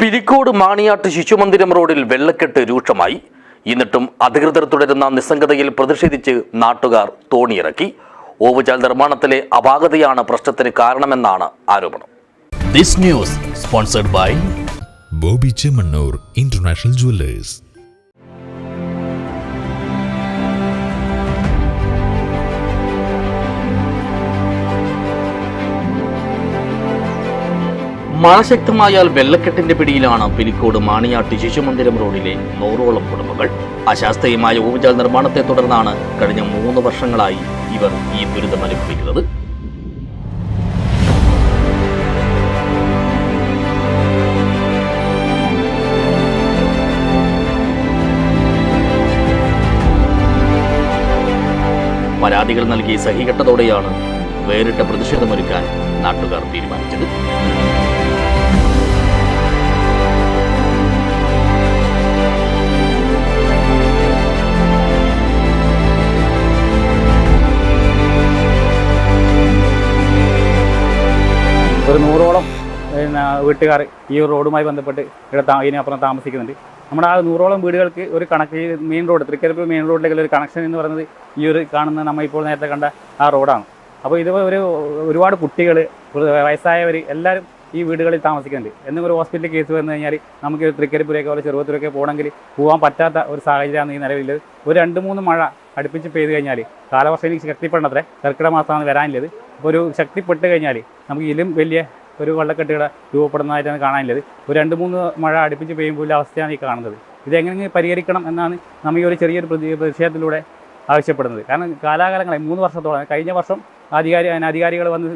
പിരിക്കോട് മാണിയാട്ട് ശിശുമന്ദിരം റോഡിൽ വെള്ളക്കെട്ട് രൂക്ഷമായി. എന്നിട്ടും അധികൃതർ തുടരുന്ന നിസ്സംഗതയിൽ പ്രതിഷേധിച്ച് നാട്ടുകാർ തോണിയിറക്കി. ഓവുചാൽ നിർമ്മാണത്തിലെ അപാകതയാണ് പ്രശ്നത്തിന് കാരണമെന്നാണ് ആരോപണം. This news sponsored by Bobby Chemmanur international jewellers. മഴ ശക്തമായാൽ വെള്ളക്കെട്ടിന്റെ പിടിയിലാണ് പിലിക്കോട് മാണിയാട്ട് ശിശുമന്ദിരം റോഡിലെ നൂറോളം കുടുംബങ്ങൾ. അശാസ്ത്രീയമായ ഊർജാൽ നിർമ്മാണത്തെ തുടർന്നാണ് കഴിഞ്ഞ മൂന്ന് വർഷങ്ങളായി ഇവർ ഈ ദുരിതം അനുഭവിക്കുന്നത്. പരാതികൾ നൽകി സഹികെട്ടതോടെയാണ് വേറിട്ട പ്രതിഷേധമൊരുക്കാൻ നാട്ടുകാർ തീരുമാനിച്ചത്. ഒരു നൂറോളം പിന്നെ വീട്ടുകാർ ഈ റോഡുമായി ബന്ധപ്പെട്ട് ഇവിടെ ഇതിനപ്പുറം താമസിക്കുന്നുണ്ട്. നമ്മുടെ ആ നൂറോളം വീടുകൾക്ക് ഒരു connect main road Trikaripur main റോഡിലേക്കുള്ള ഒരു കണക്ഷൻ എന്ന് പറയുന്നത് ഈ ഒരു കാണുന്ന നമ്മൾ ഇപ്പോൾ നേരത്തെ കണ്ട ആ റോഡാണ്. അപ്പോൾ ഇത് ഒരു ഒരുപാട് കുട്ടികൾ വയസ്സായവർ എല്ലാവരും ഈ വീടുകളിൽ താമസിക്കുന്നുണ്ട്. എന്തെങ്കിലും ഒരു ഹോസ്പിറ്റൽ കേസ് വന്നു കഴിഞ്ഞാൽ നമുക്ക് തൃക്കരിപ്പൂരൊക്കെ ചെറുപത്തൂരൊക്കെ പോകണമെങ്കിൽ പോകാൻ പറ്റാത്ത ഒരു സാഹചര്യമാണ് ഈ നിലവിൽ ഒരു രണ്ട് മൂന്ന് മഴ അടുപ്പിച്ച് പെയ്ത് കഴിഞ്ഞാൽ കാലാവസ്ഥയിൽ ശക്തിപ്പെടണത്രേ. കർക്കിടക മാസമാണ് വരാനുള്ളത് അപ്പോൾ ഒരു ശക്തിപ്പെട്ട് കഴിഞ്ഞാൽ നമുക്ക് ഇതിലും വലിയ ഒരു വെള്ളക്കെട്ടുകൾ രൂപപ്പെടുന്നതായിട്ടാണ് കാണാനുള്ളത് ഒരു രണ്ട് മൂന്ന് മഴ അടുപ്പിച്ച് പെയ്യുമ്പോൾ അവസ്ഥയാണ് ഈ കാണുന്നത്. ഇതെങ്ങനെ പരിഹരിക്കണം എന്നാണ് നമ്മൾ ഈ ഒരു ചെറിയൊരു പ്രതി പ്രതിഷേധത്തിലൂടെ ആവശ്യപ്പെടുന്നത്. കാരണം കാലാകാലങ്ങളെ മൂന്ന് വർഷത്തോളം കഴിഞ്ഞ വർഷം അധികാരി അധികാരികൾ വന്ന്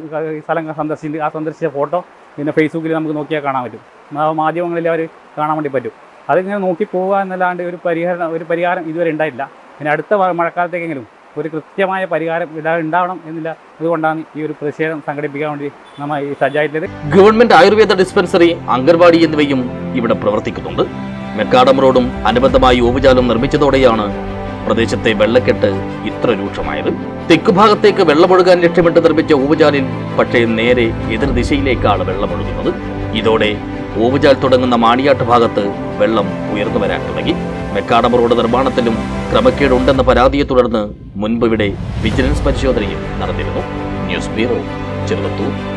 സ്ഥലം സന്ദർശിച്ച് ആ സന്ദർശിച്ച ഫോട്ടോ പിന്നെ ഫേസ്ബുക്കിൽ നമുക്ക് നോക്കിയാൽ കാണാൻ പറ്റും. മാധ്യമങ്ങളിൽ അവർ കാണാൻ വേണ്ടി പറ്റും. അതിങ്ങനെ നോക്കി പോവുക എന്നല്ലാണ്ട് ഒരു പരിഹാരം ഒരു പരിഹാരം ഇതുവരെ ഉണ്ടായിട്ടില്ല. പിന്നെ അടുത്ത മഴക്കാലത്തേക്കെങ്കിലും ഒരു കൃത്യമായ പരിഹാരം ഉണ്ടാവണം എന്നില്ല. അതുകൊണ്ടാണ് ഈ ഒരു പ്രതിഷേധം സംഘടിപ്പിക്കാൻ വേണ്ടി നമ്മൾ ഈ സജ്ജായിട്ടുള്ളത് ഗവൺമെന്റ് ആയുർവേദ ഡിസ്പെൻസറി അംഗൻവാടി എന്നിവയും ഇവിടെ പ്രവർത്തിക്കുന്നുണ്ട്. മെക്കാടം റോഡും അനുബന്ധമായി ഓവുചാലും നിർമ്മിച്ചതോടെയാണ് പ്രദേശത്തെ വെള്ളക്കെട്ട് ഇത്ര രൂക്ഷമായത്. തെക്കുഭാഗത്തേക്ക് വെള്ളമൊഴുകാൻ ലക്ഷ്യമിട്ട് നിർമ്മിച്ച ഓവുചാലിൽ പക്ഷേ നേരെ എതിർദിശയിലേക്കാണ് വെള്ളമൊഴുകുന്നത്. ഇതോടെ ഓവുചാൽ തുടങ്ങുന്ന മാണിയാട്ട് ഭാഗത്ത് വെള്ളം ഉയർന്നു വരാൻ തുടങ്ങി. മെക്കാടം റോഡ് നിർമ്മാണത്തിലും ക്രമക്കേടുണ്ടെന്ന പരാതിയെ തുടർന്ന് മുൻപ് ഇവിടെ വിജിലൻസ് പരിശോധനയും നടന്നിരുന്നു. News bureau Cheruvathur.